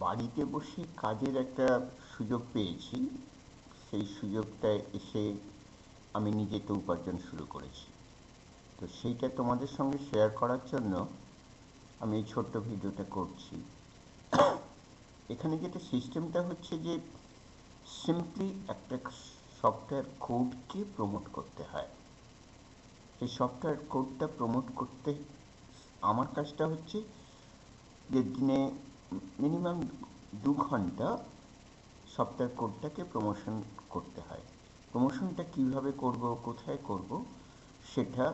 বাড়িতে বসে কাজের একটা সুযোগ পেয়েছি। সেই সুযোগটায় এসে আমি নিজে তো উপার্জন শুরু করেছি। তো সেইটা তোমাদের সঙ্গে শেয়ার করার জন্য আমি এই ছোট্ট ভিডিওটা করছি। এখানে যেটা সিস্টেমটা হচ্ছে যে সিম্পলি একটা সফটওয়্যার কোডকে প্রমোট করতে হয়। এই সফটওয়্যার কোডটা প্রমোট করতে, আমার কাজটা হচ্ছে যে দিনে মিনিমাম দু ঘণ্টা সফটওয়্যার কোডটাকে প্রমোশন করতে হয়। প্রমোশনটা কীভাবে করব, কোথায় করব, সেটা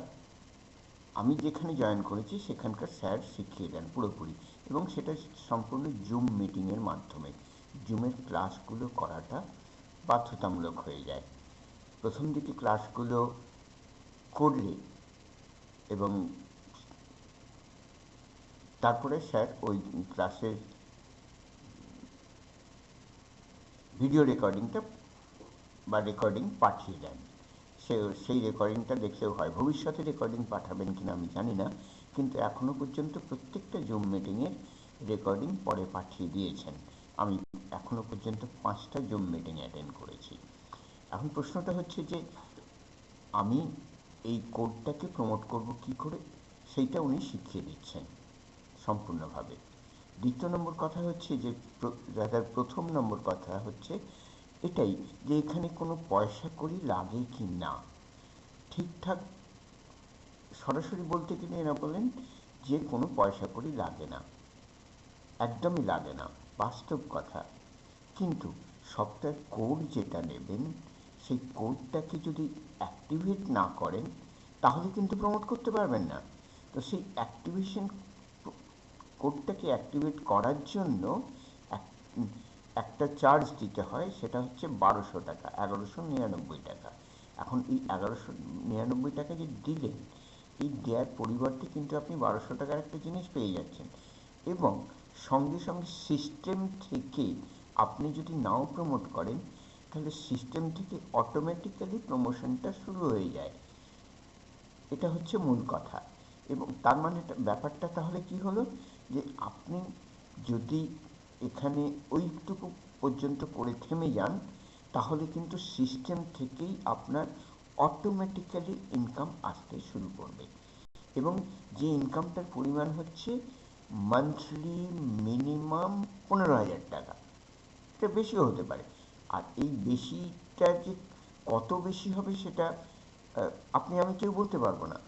আমি যেখানে জয়েন করেছি, সেখানকার স্যার শিখিয়ে দেন পুরোপুরি। এবং সেটা সম্পূর্ণ জুম মিটিংয়ের মাধ্যমে। জুমের ক্লাসগুলো করাটা বাধ্যতামূলক হয়ে যায়। প্রথম দিকে ক্লাসগুলো করলে এবং তারপরে স্যার ওই ক্লাসের ভিডিও রেকর্ডিংটা বা রেকর্ডিং পাঠিয়ে দেন। সে, সেই রেকর্ডিংটা দেখলেও হয়। ভবিষ্যতে রেকর্ডিং পাঠাবেন কিনা আমি জানি না, কিন্তু এখনও পর্যন্ত প্রত্যেকটা জুম মিটিংয়ের রেকর্ডিং পরে পাঠিয়ে দিয়েছেন। আমি এখনও পর্যন্ত পাঁচটা জুম মিটিং অ্যাটেন্ড করেছি। এখন প্রশ্নটা হচ্ছে যে, আমি এই কোডটাকে প্রমোট করব কি করে? সেইটা উনি শিখিয়ে দিচ্ছেন। সম্পূর্ণভাবে। দ্বিতীয় নম্বর কথা হচ্ছে যে রাজার প্রথম নম্বর কথা হচ্ছে এটাই যে, এখানে কোনো পয়সা করি লাগে কি না। ঠিকঠাক সরাসরি বলতে গেলে এরা বলেন, যে কোনো পয়সা করি লাগে না। একদমই লাগে না, বাস্তব কথা। কিন্তু সফটওয়্যার কোড যেটা নেবেন, সেই কোডটাকে যদি অ্যাক্টিভেট না করেন, তাহলে কিন্তু প্রমোট করতে পারবেন না। তো সেই অ্যাক্টিভেশন কোডটাকে অ্যাক্টিভেট করার জন্য একটা চার্জ দিতে হয়, সেটা হচ্ছে বারোশো টাকা, এগারোশো নিরানব্বই টাকা। এখন এই এগারোশো নিরানব্বই টাকা যে দিলেন, এই দেওয়ার পরিবর্তে কিন্তু আপনি বারোশো টাকার একটা জিনিস পেয়ে যাচ্ছেন। এবং সঙ্গে সঙ্গে সিস্টেম থেকে আপনি যদি নাও প্রমোট করেন, তাহলে সিস্টেম থেকে অটোমেটিক্যালি প্রমোশনটা শুরু হয়ে যায়। এটা হচ্ছে মূল কথা। এবং তার মানে ব্যাপারটা তাহলে কি হলো? যে আপনি যদি এখানে ওইটুকু পর্যন্ত করে থেমে যান, তাহলে কিন্তু সিস্টেম থেকেই আপনার অটোমেটিক্যালি ইনকাম আসতে শুরু করবে। এবং যে ইনকামটার পরিমাণ হচ্ছে মান্থলি মিনিমাম পনেরো হাজার টাকা। এটা বেশিও হতে পারে। আর এই বেশিটা যে কত বেশি হবে সেটা আপনি আমি কেউ বলতে পারব না।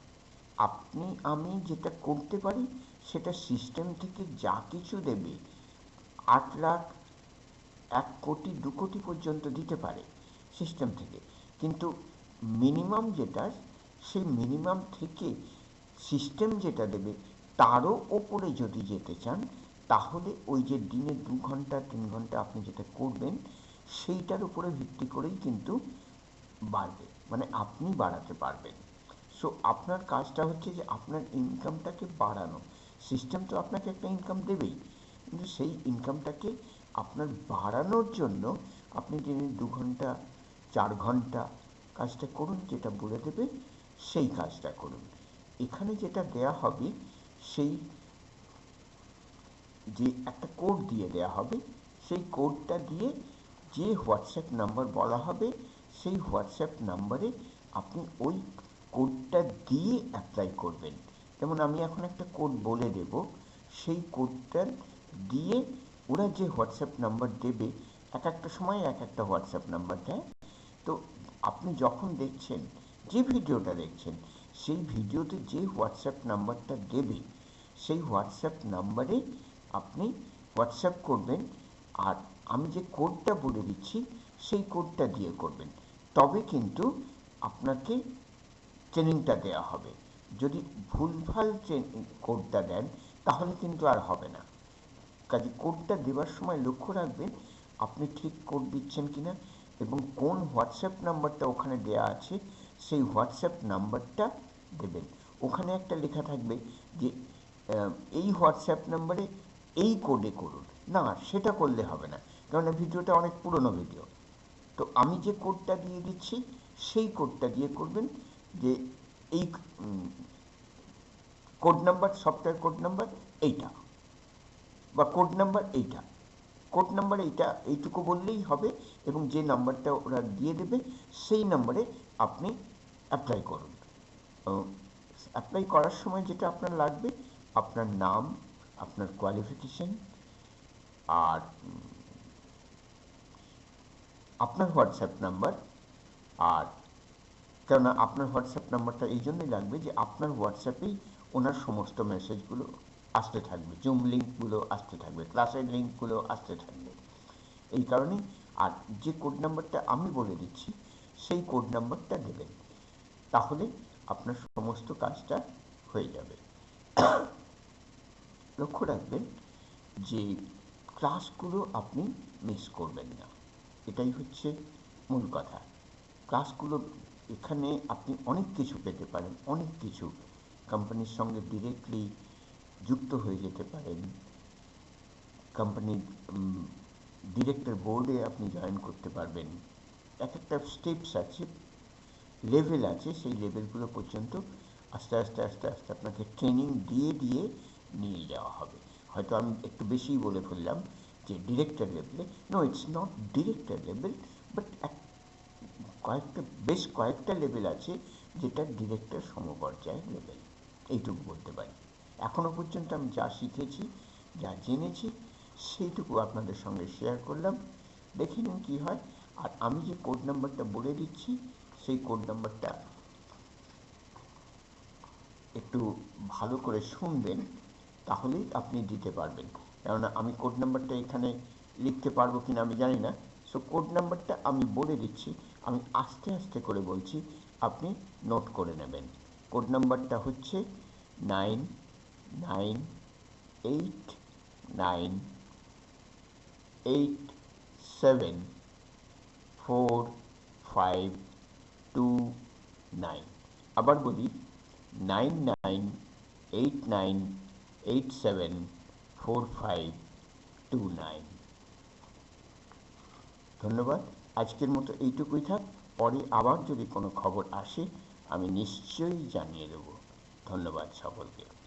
আপনি, আমি যেটা করতে পারি সেটা সিস্টেম থেকে যা কিছু দেবে, আট লাখ, এক কোটি, দু কোটি পর্যন্ত দিতে পারে সিস্টেম থেকে। কিন্তু মিনিমাম যেটা, সেই মিনিমাম থেকে সিস্টেম যেটা দেবে, তারও ওপরে যদি যেতে চান, তাহলে ওই যে দিনে দু ঘণ্টা, তিন ঘণ্টা আপনি যেটা করবেন, সেইটার উপরে ভিত্তি করেই কিন্তু বাড়বে মানে আপনি বাড়াতে পারবেন। সো আপনার কাজটা হচ্ছে যে আপনার ইনকামটাকে বাড়ানো। সিস্টেম তো আপনাকে একটা ইনকাম দেবেই। কিন্তু সেই ইনকামটাকে আপনার বাড়ানোর জন্য আপনি দিনে দু ঘণ্টা, চার ঘণ্টা কাজটা করুন, যেটা বলে দেবে, সেই কাজটা করুন। এখানে যেটা দেয়া হবে, সেই যে একটা কোড দিয়ে দেয়া হবে, সেই কোডটা দিয়ে যে হোয়াটসঅ্যাপ নাম্বার বলা হবে, সেই হোয়াটসঅ্যাপ নাম্বারে আপনি ওই কোডটা দিয়ে অ্যাপ্লাই করবেন। যেমন আমি এখন একটা কোড বলে দেব, সেই কোডটা দিয়ে ওরা যে হোয়াটসঅ্যাপ নাম্বার দেবে, এক একটা সময় এক একটা হোয়াটসঅ্যাপ নাম্বার দেয় তো আপনি যখন দেখছেন, যে ভিডিওটা দেখছেন, সেই ভিডিওতে যে হোয়াটসঅ্যাপ নাম্বারটা দেবে, সেই হোয়াটসঅ্যাপ নাম্বারে আপনি হোয়াটসঅ্যাপ করবেন, আর আমি যে কোডটা বলে দিচ্ছি, সেই কোডটা দিয়ে করবেন। তবে কিন্তু আপনাকে ট্রেনিংটা দেওয়া হবে। যদি ভুলভাল কোডটা দেন, তাহলে কিন্তু আর হবে না। কাজে কোডটা দেওয়ার সময় লক্ষ্য রাখবেন, আপনি ঠিক কোড দিচ্ছেন কিনা এবং কোন হোয়াটসঅ্যাপ নাম্বারটা ওখানে দেয়া আছে, সেই হোয়াটসঅ্যাপ নাম্বারটা দেবেন। ওখানে একটা লেখা থাকবে যে এই হোয়াটসঅ্যাপ নাম্বারে এই কোডে করুন। না, সেটা করলে হবে না কারণ ভিডিওটা অনেক পুরনো ভিডিও। তো আমি যে কোডটা দিয়ে দিচ্ছি, সেই কোডটা দিয়ে করবেন যে এই code number software code number এইটা বা কোড নাম্বার এইটা। কোড নাম্বার এইটা, এইটুকু বললেই হবে এবং যে নাম্বারটা ওরা দিয়ে দেবে সেই নাম্বারে আপনি অ্যাপ্লাই করুন। অ্যাপ্লাই করার সময় যেটা আপনার লাগবে, আপনার নাম, আপনার কোয়ালিফিকেশন আর আপনার হোয়াটসঅ্যাপ নাম্বার আর কেননা আপনার হোয়াটসঅ্যাপ নাম্বারটা এই জন্যই লাগবে যে আপনার হোয়াটসঅ্যাপেই ওনার সমস্ত মেসেজগুলো আসতে থাকবে। জুম লিঙ্কগুলো আসতে থাকবে ক্লাসের লিঙ্কগুলো আসতে থাকবে। এই কারণেই আর যে কোড নাম্বারটা আমি বলে দিচ্ছি, সেই কোড নাম্বারটা দেবেন। তাহলে আপনার সমস্ত কাজটা হয়ে যাবে। লক্ষ্য রাখবেন যে ক্লাসগুলো আপনি মিস করবেন না। এটাই হচ্ছে মূল কথা। ক্লাসগুলো এখানে আপনি অনেক কিছু পেতে পারেন, অনেক কিছু। কোম্পানির সঙ্গে ডিরেক্টলি যুক্ত হয়ে যেতে পারেন। কোম্পানির ডিরেক্টর বোর্ডে আপনি জয়েন করতে পারবেন। এক একটা স্টেপস আছে লেভেল আছে, সেই লেভেলগুলো পর্যন্ত আস্তে আস্তে আস্তে আস্তে আপনাকে ট্রেনিং দিয়ে দিয়ে নিয়ে যাওয়া হবে। হয়তো আমি একটু বেশিই বলে ফেললাম যে ডিরেক্টর লেভেলে no it's not director level বেশ কয়েকটা লেভেল আছে যেটা ডিরেক্টর সমপর্যায়ের লেভেল এইটুকু বলতে পারি। এখনও পর্যন্ত আমি যা শিখেছি, যা জেনেছি, সেইটুকু আপনাদের সঙ্গে শেয়ার করলাম। দেখে নিন কী হয়। আর আমি যে কোড নাম্বারটা বলে দিচ্ছি, সেই কোড নাম্বারটা একটু ভালো করে শুনবেন, তাহলেই আপনি দিতে পারবেন। কেননা আমি কোড নাম্বারটা এখানে লিখতে পারব কিনা আমি জানি না। সো কোড নাম্বারটা আমি বলে দিচ্ছি। আমি আস্তে আস্তে করে বলছি, আপনি নোট করে নেবেন। কোড নাম্বারটা হচ্ছে nine nine eight nine eight seven four five two nine আবার বলি nine nine eight nine eight seven four five two nine ধন্যবাদ। আজকের মতো এইটুকুই থাক। পরে আবার যদি কোনো খবর আসে, আমি নিশ্চয়ই জানিয়ে দেব। ধন্যবাদ সকলকে।